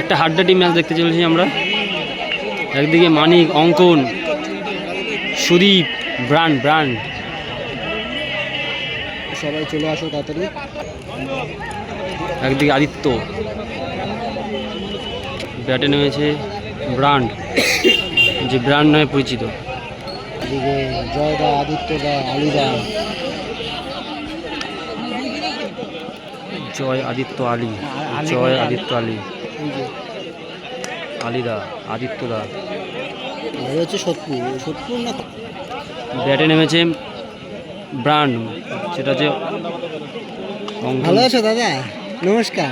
একটা হাড্ডাটি ম্যাচ দেখতে চলেছি আমরা। একদিকে মানিক অঙ্কন সুদীপ ব্রান্ড ব্রান্ড সবাই চলে আসো তাড়াতাড়ি। একদিকে আদিত্য। ব্যাটে নেমেছে ব্রান্ড যে ব্রান্ড নয় পরিচিত। এদিকে জয়দা আদিত্যদা আলিদা। জয় আদিত্য আলী জয় আদিত্য আলী। আলিদা আদিত্যদা। হচ্ছে সোদপুর সোদপুর না ব্যাটে নেমেছে ব্রান্ড সেটা হচ্ছে ভালো আছো দাদা? নমস্কার।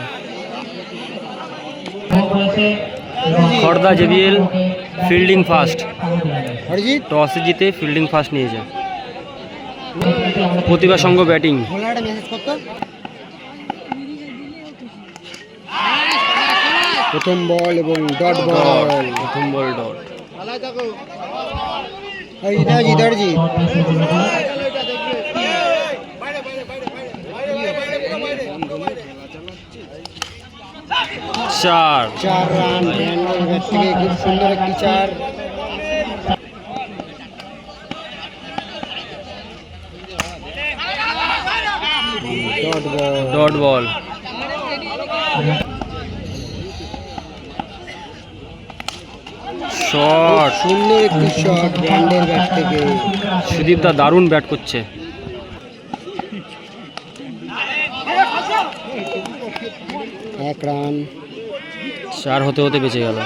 Khardah JBL fielding first. Arijit? টসে জিতে ফিল্ডিং ফার্স্ট নিয়েছে। প্রতিভা সংঘ ব্যাটিং। একটা মেসেজ করতো? প্রথম বল এবং ডট বল। প্রথম বল ডট। অরিজিৎ চার। চার রান থেকে খুব সুন্দর একটি চার। Dot ball dot ball. Shot. সুন্দর একটি শট ব্র্যান্ডের ব্যাট থেকে। সুদীপ দা দারুণ ব্যাট করছে। এক রান। চার হতে হতে বেঁচে গেল।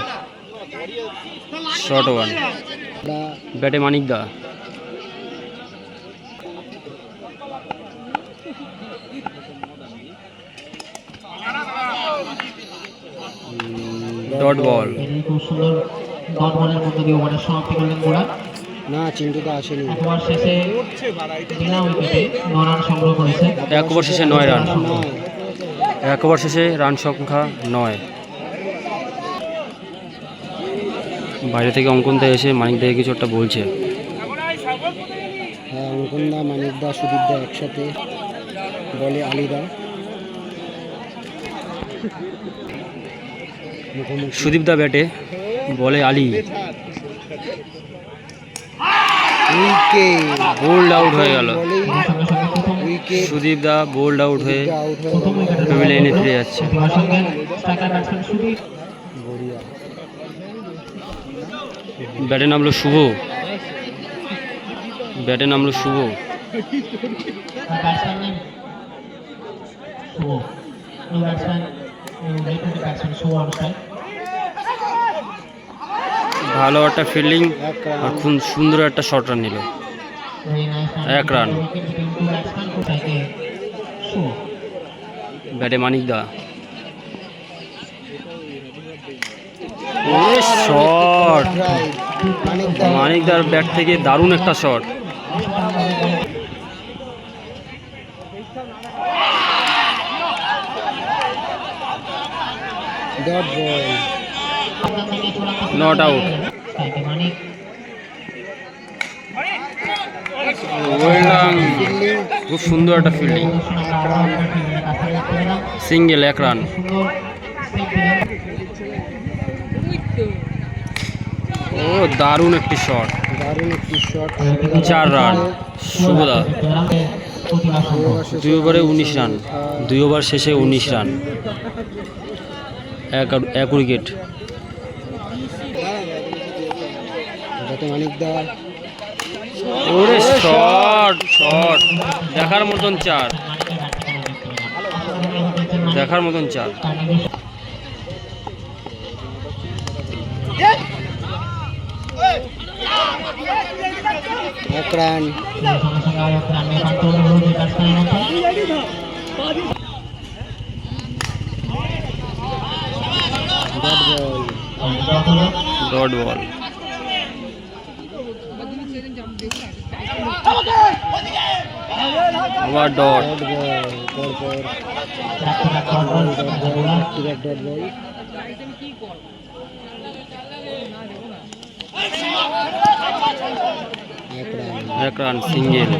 Short one. ব্যাটে মানিক দা। Dot ball. ডট বলের মধ্যে দিয়ে ওভারের সমাপ্তি করলেন গোড়া না আসেনি। এক ওভার শেষে বিনা উইকেটে ন রান সংগ্রহ করেছে। এক ওভার শেষে নয় রান। এক ওভার শেষে রান সংখ্যা নয়। বাইরে থেকে অঙ্কনতে এসে মানিক দাকে কিছু একটা বলছে। হ্যাঁ অঙ্কনদা মানিকদা সুদীপদা একসাথে বলে আলিদা মুখোমুখি। সুদীপ দা ব্যাটে বলে আলী। উইকেট বোল্ড আউট হয়ে গেল। সুদীপ দা বোল্ড আউট হয়ে টেবিলে এনে ফিরে যাচ্ছে। ব্যাটে নামলো শুভ। ব্যাটে নামলো Shubho. Batsman name Shubho new batsman new left batsman Shubho অনুসার ভালো একটা ফিল্ডিং আর খুব সুন্দর একটা শর্ট রান নিল। এক রান। ব্যাটে মানিক দা। শট রাইট মানিকদা মানিক দার ব্যাট থেকে দারুণ একটা শট নট আউট মানে ওয়েলডান ফিল্ডিং খুব সুন্দর একটা ফিল্ডিং সিঙ্গেল এক রান ও, দারুণ একটি শট চার রান শুভদা দুই ওভারে উনিশ রান দুই ওভার শেষে উনিশ রান এক এক উইকেট যাতে মানিকদা ওরে শট শট। দেখার মতন চার। দেখার মতন চার। এক ডট বল ডট বল আবার ডট। এক রান সিঙ্গেল।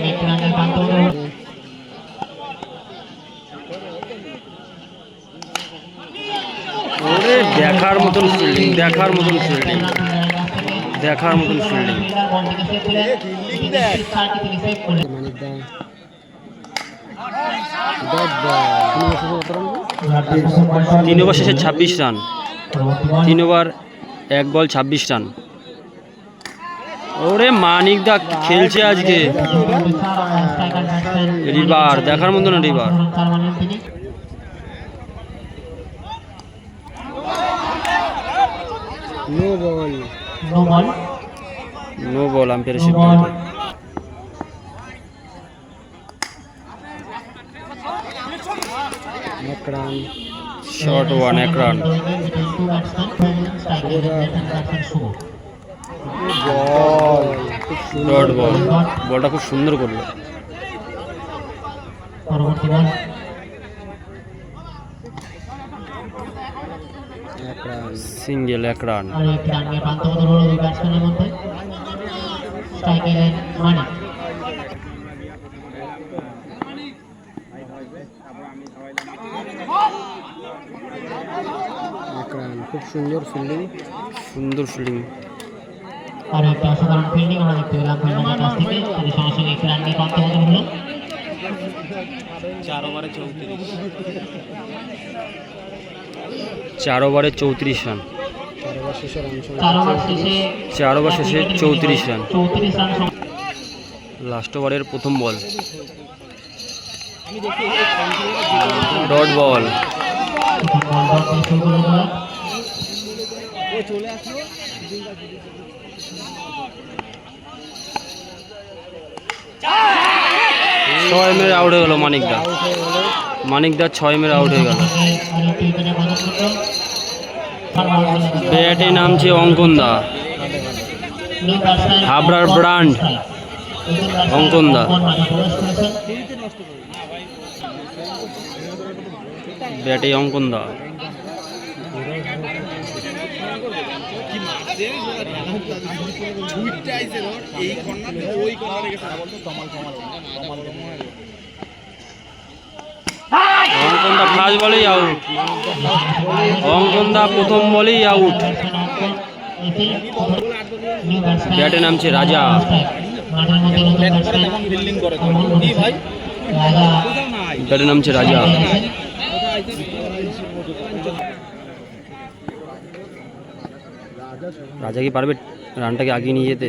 ওরে দেখার মতন ফিল্ডিং দেখার মতন ফিল্ডিং দেখার মতন ফিল্ডিং তিন ওভার শেষে ছাব্বিশ রান। তিন ওভার এক বল ছাব্বিশ রান। ওরে মানিক দা খেলছে আজকে। রিবার দেখার মতো না রিবার no ball. No ball no ball. আম্পায়ারের সিদ্ধান্ত এক রান শর্ট ওয়ান এক রান বল ডট বল বলটা খুব সুন্দর করল। পরবর্তী বল এক রান সিঙ্গেল এক রান আর একটি রান নিয়ে প্রান্ত বদল হলো দুই ব্যাটসম্যানের মধ্যে। স্ট্রাইকে এলেন মানিক এক রান খুব সুন্দর ফিল্ডিং। সুন্দর ফিল্ডিং। আর একটা অসাধারণ ফিল্ডিং আমরা দেখতে পেলাম ফিল্ডিংয়ের কাছ থেকে। তাদের সঙ্গে সঙ্গে একটি রান নিয়ে প্রান্ত বদল হলো চার ওভারে চৌত্রিশ। রান চার ওভার শেষে রান চার ওভার শেষে চার ওভার শেষে চৌত্রিশ রান চৌত্রিশ রান লাস্ট ওভারের প্রথম বল ডট বল শুরু করল বলা ছয় মেরে আউট হয়ে গেল মানিকদা মানিকদা ছয় মেরে আউট হয়ে গেল। আর একটি উইকেটে হাবড়ার বল করলেন। ব্যাটে নামছে মাঠে প্রবেশ করেছেন ব্যাটে অঙ্কন দা অঙ্কন দা ফার্স্ট বলেই আউট প্রথম বলেই আউট ব্যাটে নামছে রাজা। ব্যাটে নামছে রাজা। রাজা কি পারবে রানটাকে আগিয়ে নিয়ে যেতে?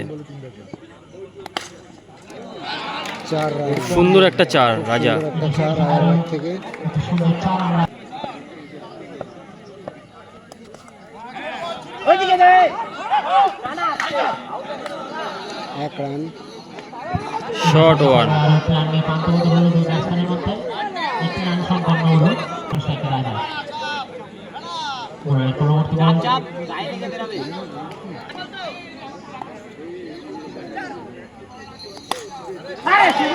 সুন্দর একটা চার রাজা। থেকে। এক রান। Short one. আর একটি রান নিয়ে প্রান্ত বদল হলো দুই ব্যাটসম্যানের মধ্যে একটি রান সম্পন্ন হলো স্ট্রাইকে রাজা ওর পরবর্তী বল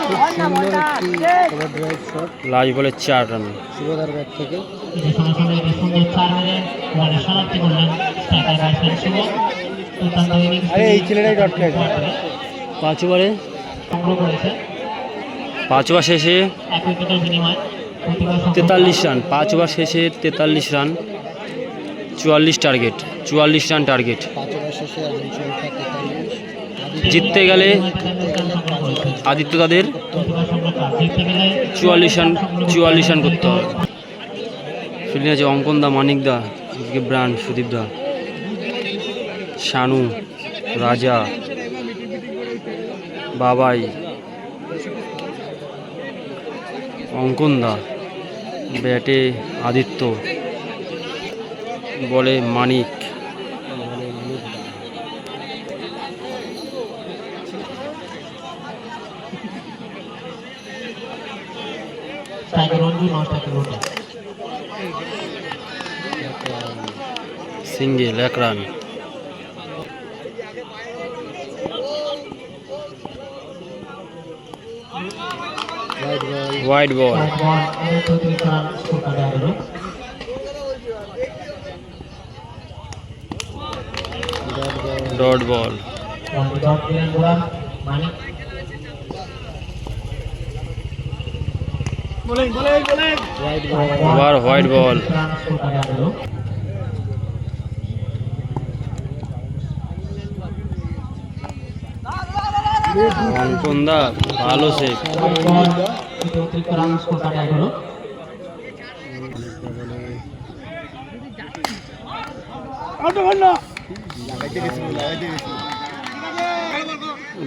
খুব সুন্দর একটি ওভার ড্রাইভ শট লাস্ট বলে চার রান শুভদার ব্যাট থেকে। আরে এই ছেলেটাই ডট খেয়েছে পাঁচ ওভারে পাঁচ ওভার শেষে। তেতাল্লিশ রান পাঁচ ওভার শেষে তেতাল্লিশ রান চুয়াল্লিশ টার্গেট চুয়াল্লিশ রান টার্গেট পাঁচ ওভার শেষে রান সংখ্যা তেতাল্লিশ জিততে গেলে আদিত্য তাদের চুয়াল্লিশ রান চুয়াল্লিশ রান করতে হবে। ফিল্ডিং আছে অঙ্কন দা, মানিক দা, এদিকে ব্রান্ড সুদীপ দা, শানু, রাজা, বাবাই, অঙ্কন দা, ব্যাটে আদিত্য, বলে মানিক। নন স্ট্রাইকার রোটে সিঙ্গেল এক run. White ball dot ball dot ball over white ball অন্তন্দা ভালো সে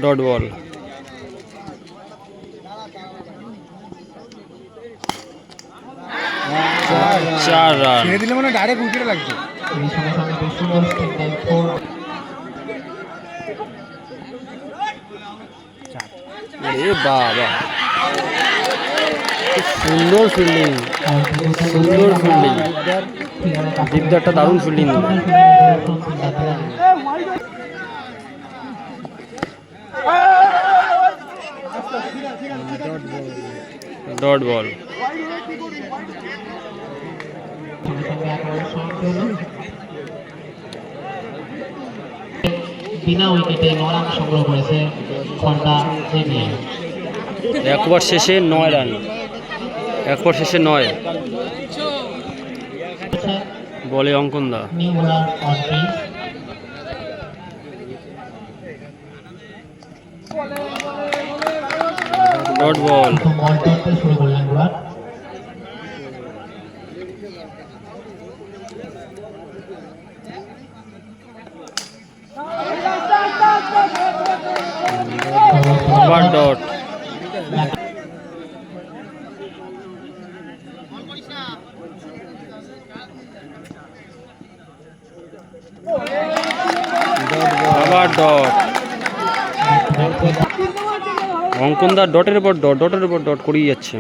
ডট বল চার রান দিলে মানে ডাইরেক্ট উইকেটে এ বাবা। সুন্দর ফিল্ডিং সুন্দর ফিল্ডিং দিকদারটা দারুণ ফিল্ডিং ডট বল বিনা উইকেটে ন রান সংগ্রহ করেছে খন্ডা জেমিয়া একবার শেষে নয় রান একবার শেষে নয়। বলে অন পিচ ডট বল শুরু করলেন আবার ডট আবার ডট অঙ্কনদার ডটের উপর ডট ডটের উপর ডট করেই যাচ্ছে।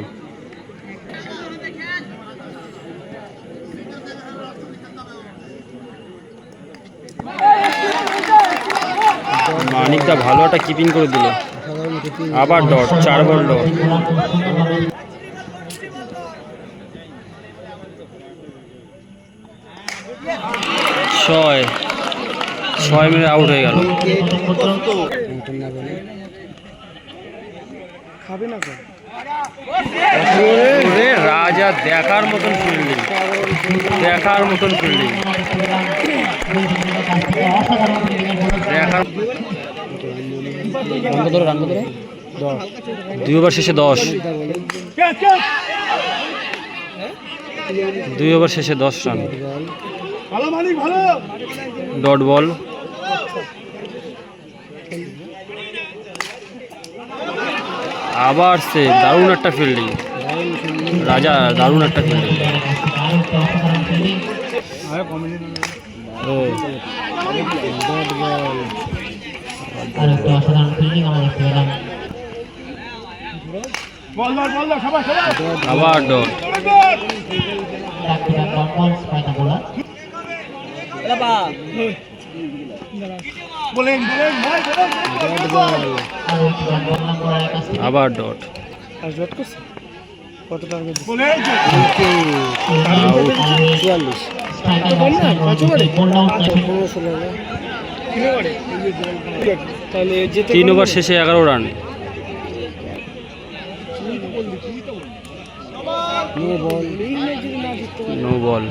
মানিকদা ভালো একটা কিপিং করে দিল। আবার ডট চার বল ডট ছয়। ছয় মিনিট আউট হয়ে গেল। খাবে না রাজা দেখার মতন ফিল্ডিং। দেখার মতন ফিল্ডিং। দেখার রান কত রান কত দুই ওভার শেষে দশ। দুই ওভার শেষে দশ রান। ভালো মালিক ভালো। Dot ball. আবার সে দারুণ একটা ফিল্ডিং রাজা দারুণ একটা ফিল্ডিং আবার ডট ডট বলেন আবার ডট। আর জট করছে? কত বলেন চুয়াল্লিশ। তিন ওভার শেষে এগারো run. No ball. No ball.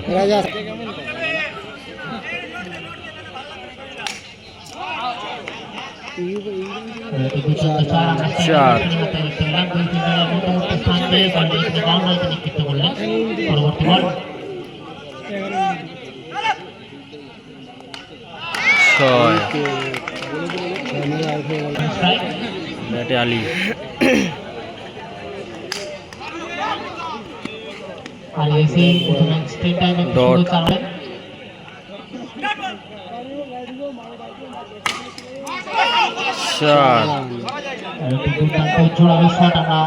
চার। পরবর্তী বল ছয় স্ট্রাইক ব্যাটে আলি আর এসে প্রথমে স্ক্রিন টাইম একটু Dot. সুন্দর চালাবেন চার আর একটি দুর্দান্ত জোড়ালো শট আমরা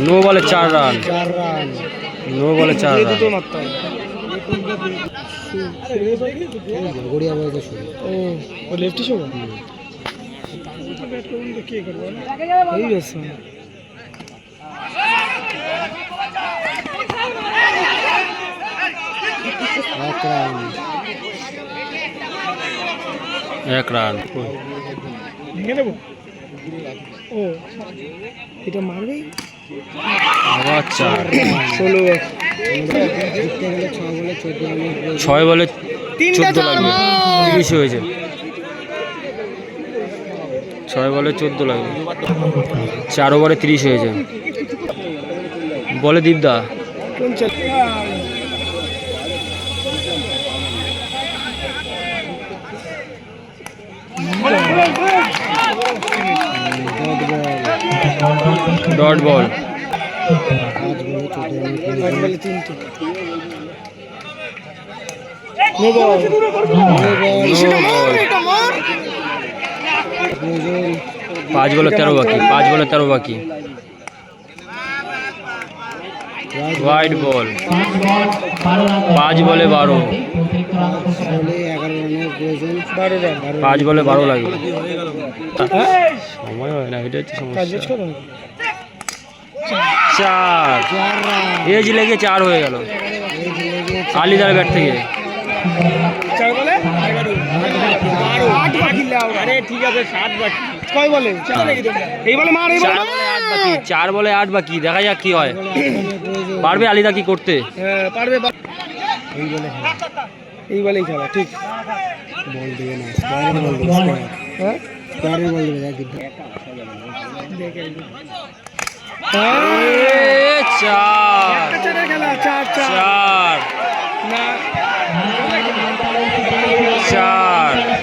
নো বল চার রান নো বলে চার রান লেফটি শো এই ব্যাটসম্যান এক রান। এক রান। ভেঙে দেবো ও এটা আবার চার। ষোলো। প্রয়োজন ছয় বলে চোদ্দ লাগবে। তিরিশ হয়েছে। ছয় বলে চোদ্দ লাগবে। চার ওভারে তিরিশ হয়েছে। বলে দীপদা। ডট বল পাঁচ বলে তেরো বাকি পাঁচ বলে তেরো বাকি। হোয়াইট বল পাঁচ বল বারো। পাঁচ বলে বারো লাগবে সময় হয় না, এটা হচ্ছে চার। এজ লেগে চার হয়ে গেল। আলিদার ব্যাট থেকে। ঠিক আছে, সাত বাকি। কয় বলে? এই বলে মার এই বলে আট বাকি চার বলে আট বাকি দেখা যাক কি হয়। পারবে আলিদা কি করতে? হ্যাঁ, পারবে এই বলে এই বলেই খেলা ঠিক। বল দিয়ে না স্কয়ারে বল দিয়ে হ্যাঁ? বল দিয়ে চার। চার চার।